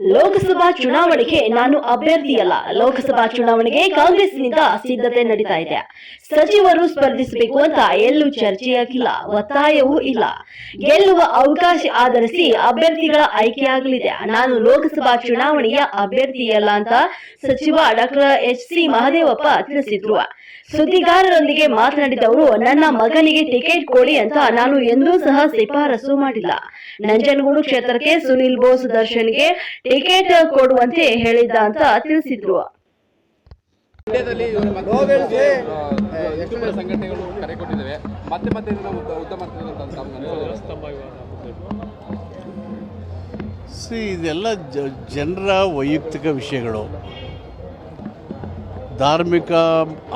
ಲೋಕಸಭಾ ಚುನಾವಣೆಗೆ ನಾನು ಅಭ್ಯರ್ಥಿಯಲ್ಲ. ಲೋಕಸಭಾ ಚುನಾವಣೆಗೆ ಕಾಂಗ್ರೆಸ್ನಿಂದ ಸಿದ್ಧತೆ ನಡೀತಾ ಇದೆ. ಸಚಿವರು ಸ್ಪರ್ಧಿಸಬೇಕು ಅಂತ ಎಲ್ಲೂ ಚರ್ಚೆಯಾಗಿಲ್ಲ, ಒತ್ತಾಯವೂ ಇಲ್ಲ. ಗೆಲ್ಲುವ ಅವಕಾಶ ಆಧರಿಸಿ ಅಭ್ಯರ್ಥಿಗಳ ಆಯ್ಕೆಯಾಗಲಿದೆ. ನಾನು ಲೋಕಸಭಾ ಚುನಾವಣೆಯ ಅಭ್ಯರ್ಥಿಯಲ್ಲ ಅಂತ ಸಚಿವ ಡಾಕ್ಟರ್ ಎಚ್. ಸಿ. ಮಹದೇವಪ್ಪ ತಿಳಿಸಿದ್ರು. ಸುದ್ದಿಗಾರರೊಂದಿಗೆ ಮಾತನಾಡಿದವರು, ನನ್ನ ಮಗನಿಗೆ ಟಿಕೆಟ್ ಕೊಡಿ ಅಂತ ನಾನು ಎಂದೂ ಸಹ ಶಿಫಾರಸು ಮಾಡಿಲ್ಲ. ನಂಜನಗೂಡು ಕ್ಷೇತ್ರಕ್ಕೆ ಸುನಿಲ್ ಬೋಸ್ ದರ್ಶನ್ಗೆ ಟಿಕೆಟ್ ಕೊಡುವಂತೆ ಹೇಳಿದ್ದ ಅಂತ ತಿಳಿಸಿದ್ರು. ಸಂಘಟನೆಗಳು ಕರೆ ಕೊಟ್ಟಿದ್ದೇವೆ. ಮತ್ತೆ ಮತ್ತೆ? ಸಿ ಇದೆಲ್ಲ ಜ ಜನರ ವೈಯಕ್ತಿಕ ವಿಷಯಗಳು. ಧಾರ್ಮಿಕ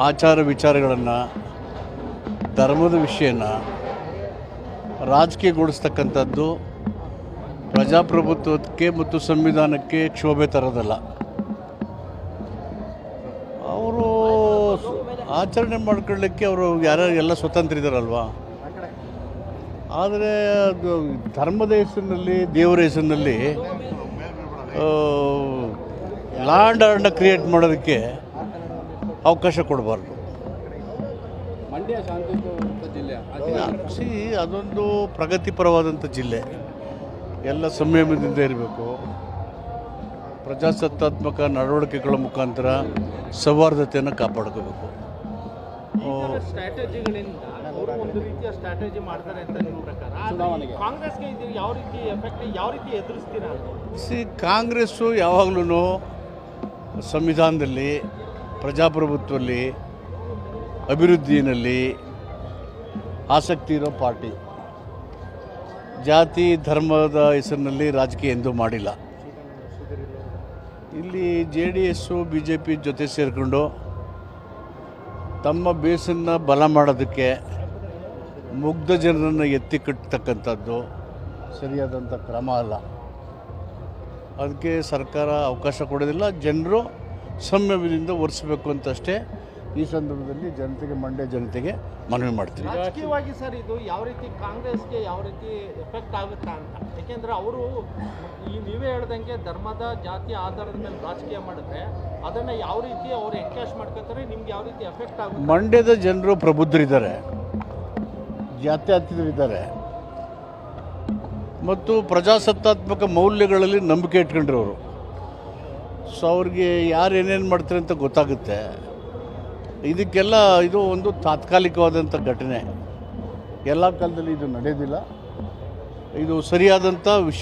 ಆಚಾರ ವಿಚಾರಗಳನ್ನು ಧರ್ಮದ ವಿಷಯನ ರಾಜಕೀಯಗೊಳಿಸ್ತಕ್ಕಂಥದ್ದು ಪ್ರಜಾಪ್ರಭುತ್ವಕ್ಕೆ ಮತ್ತು ಸಂವಿಧಾನಕ್ಕೆ ಕ್ಷೋಭೆ ತರೋದಲ್ಲ. ಅವರು ಆಚರಣೆ ಮಾಡ್ಕೊಳ್ಳಿಕ್ಕೆ ಅವರು ಯಾರ್ಯಾರು ಎಲ್ಲ ಸ್ವತಂತ್ರ ಇದ್ದಾರಲ್ವಾ ಆದರೆ ಅದು ಧರ್ಮದ ಹೆಸರಿನಲ್ಲಿ ದೇವರ ಹೆಸರಿನಲ್ಲಿ ಲ್ಯಾಂಡ್ ಆರ್ಡರ್ನ ಕ್ರಿಯೇಟ್ ಮಾಡೋದಕ್ಕೆ ಅವಕಾಶ ಕೊಡಬಾರ್ದು. ಸಿ ಅದೊಂದು ಪ್ರಗತಿಪರವಾದಂಥ ಜಿಲ್ಲೆ. ಎಲ್ಲ ಸಂಯಮದಿಂದ ಇರಬೇಕು. ಪ್ರಜಾಸತ್ತಾತ್ಮಕ ನಡವಳಿಕೆಗಳ ಮುಖಾಂತರ ಸೌಹಾರ್ದತೆಯನ್ನು ಕಾಪಾಡ್ಕೋಬೇಕು. ಆ, ಸ್ಟ್ರಾಟಜಿಗಳಿಂದ ಒಂದು ರೀತಿಯ ಸ್ಟ್ರಾಟಜಿ ಮಾಡ್ತಾರೆ ಅಂತ ನಿಮ್ಮ ಪ್ರಕಾರ. ಚುನಾವಣೆಗೆ. ಕಾಂಗ್ರೆಸ್ಗೆ ಇದು ಯಾವ ರೀತಿ ಎಫೆಕ್ಟ್ ಯಾವ ರೀತಿ ಎದುರಿಸ್ತೀರಾ? ಅಂತ ಸಿ ಕಾಂಗ್ರೆಸ್ಸು ಯಾವಾಗಲೂ ಸಂವಿಧಾನದಲ್ಲಿ ಪ್ರಜಾಪ್ರಭುತ್ವದಲ್ಲಿ ಅಭಿವೃದ್ಧಿಯಲ್ಲಿ ಆಸಕ್ತಿ ಇರೋ ಪಾರ್ಟಿ. ಜಾತಿ ಧರ್ಮದ ಹೆಸರಿನಲ್ಲಿ ರಾಜಕೀಯ ಎಂದೂ ಮಾಡಿಲ್ಲ. ಇಲ್ಲಿ J D S, B J P ಜೊತೆ ಸೇರಿಕೊಂಡು ತಮ್ಮ ಬೇಸನ್ನು ಬಲ ಮಾಡೋದಕ್ಕೆ ಮುಗ್ಧ ಜನರನ್ನು ಎತ್ತಿ ಕಟ್ಟತಕ್ಕಂಥದ್ದು ಸರಿಯಾದಂಥ ಕ್ರಮ ಅಲ್ಲ. ಅದಕ್ಕೆ ಸರ್ಕಾರ ಅವಕಾಶ ಕೊಡೋದಿಲ್ಲ. ಜನರು ಸಂಯಮದಿಂದ ಒರೆಸಬೇಕು ಅಂತಷ್ಟೇ ಈ ಸಂದರ್ಭದಲ್ಲಿ ಜನತೆಗೆ ಮಂಡ್ಯ ಜನತೆಗೆ ಮನವಿ ಮಾಡ್ತೀನಿ. ರಾಜಕೀಯವಾಗಿ ಸರ್ ಇದು ಯಾವ ರೀತಿ ಕಾಂಗ್ರೆಸ್ಗೆ ಯಾವ ರೀತಿ ಎಫೆಕ್ಟ್ ಆಗುತ್ತಾ ಅಂತ. ಯಾಕೆಂದ್ರೆ ಅವರು ಈ ನೀವೇ ಹೇಳ್ದಂಗೆ ಧರ್ಮದ ಜಾತಿ ಆಧಾರದ ಮೇಲೆ ರಾಜಕೀಯ ಮಾಡಿದ್ರೆ ಅದನ್ನ ಯಾವ ರೀತಿ ಅವರು ಎನ್ಕ್ಯಾಶ್ ಮಾಡ್ಕೋತಾರೆ ನಿಮ್ಗೆ ಯಾವ ರೀತಿ ಎಫೆಕ್ಟ್ ಆಗುತ್ತೆ? ಮಂಡ್ಯದ ಜನರು ಪ್ರಬುದ್ಧರಿದ್ದಾರೆ ಜಾತ್ಯಾತೀತರಿದ್ದಾರೆ. ಮತ್ತು ಪ್ರಜಾಸತ್ತಾತ್ಮಕ ಮೌಲ್ಯಗಳಲ್ಲಿ ನಂಬಿಕೆ ಇಟ್ಕೊಂಡಿರೋರು. ಸೊ ಅವ್ರಿಗೆ ಯಾರು ಏನೇನು ಮಾಡ್ತಾರೆ ಅಂತ ಗೊತ್ತಾಗುತ್ತೆ. ಇದಕ್ಕೆಲ್ಲ ಇದು ಒಂದು ತಾತ್ಕಾಲಿಕವಾದಂಥ ಘಟನೆ. ಎಲ್ಲ ಕಾಲದಲ್ಲಿ ಇದು ನಡೆಯೋದಿಲ್ಲ ಇದು ಸರಿಯಾದಂಥ ವಿಷಯ